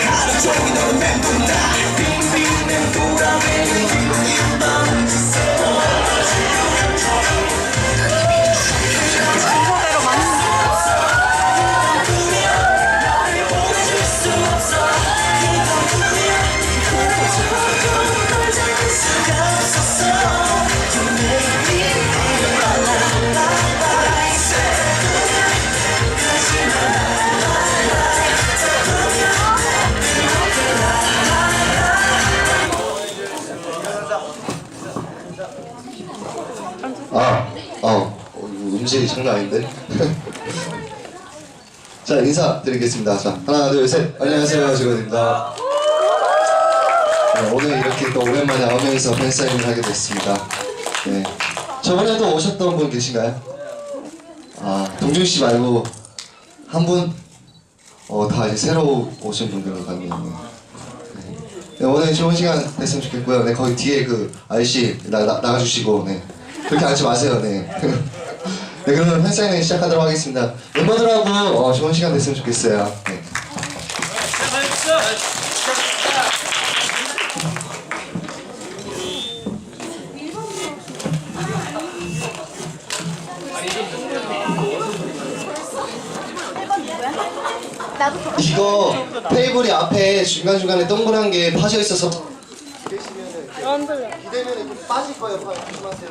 하루 종일 너는 멘붕 나 이거 음질이 장난 아닌데? 자, 인사드리겠습니다. 자, 하나, 둘, 셋. 안녕하세요, 지건입니다. 네, 오늘 이렇게 또 오랜만에 명이서 팬사인을 하게 됐습니다. 네. 저번에도 오셨던 분 계신가요? 아, 동준 씨 말고 한 분? 어, 다 이제 새로 오신 분들 같네요. 네. 네, 오늘 좋은 시간 됐으면 좋겠고요. 네, 거기 뒤에 그 아저씨 나, 나, 나가주시고, 네. 그렇게 앉지 마세요, 네. 네, 그러면 팬사인회 시작하도록 하겠습니다. 멤버들하고 어, 좋은 시간 됐으면 좋겠어요. 네. 이거 테이블이 앞에 중간중간에 동그란 게 파져 있어서 안 들려. 기대면 빠질 거예요. 조심하세요.